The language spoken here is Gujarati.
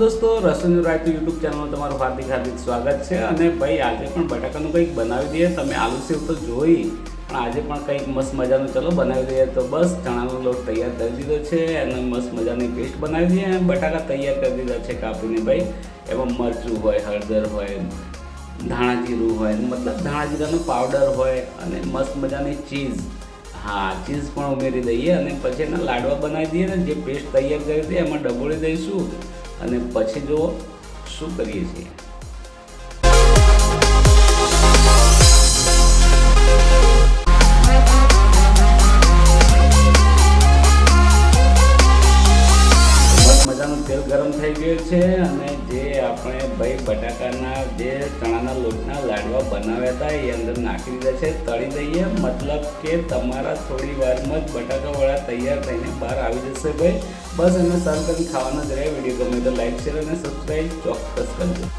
રસોઈનું રાયતું યુટ્યુબ ચેનલમાં તમારું હાર્દિક હાર્દિક સ્વાગત છે. અને ભાઈ, આજે પણ બટાકાનું કંઈક બનાવી દઈએ. તમે આલુ સેવ તો જોઈ, પણ આજે પણ કંઈક મસ્ત મજાનું ચલો બનાવી દઈએ. તો બસ, ચણાનો લોટ તૈયાર કરી દીધો છે અને મસ્ત મજાની પેસ્ટ બનાવી દઈએ અને બટાકા તૈયાર કરી દીધા છે કાપીને ભાઈ. એમાં મરચું હોય, હળદર હોય, ધાણા જીરું હોય, મતલબ ધાણા જીરાનો પાવડર હોય અને મસ્ત મજાની ચીઝ હા ચીઝ પણ ઉમેરી દઈએ અને પછી એના લાડવા બનાવી દઈએ ને જે પેસ્ટ તૈયાર કરી દઈએ, એમાં ડબોળી દઈશું. અને પછી જો શું કરીએ છીએ. તેલ ગરમ થઈ ગયું છે અને જે આપણે ભાઈ બટાકાના જે ચણાના લોટના લાડવા બનાવ્યા હતા, એ અંદર નાખી દીધા છે, તળી દઈએ. મતલબ કે તમારા થોડી વારમાં જ બટાકાવાળા તૈયાર થઈને બહાર આવી જશે ભાઈ. બસ એને સર્વ કરીને ખાવાના જ રહે. વીડિયો ગમે તો લાઈક શેર અને સબસ્ક્રાઈબ ચોક્કસ કરજો.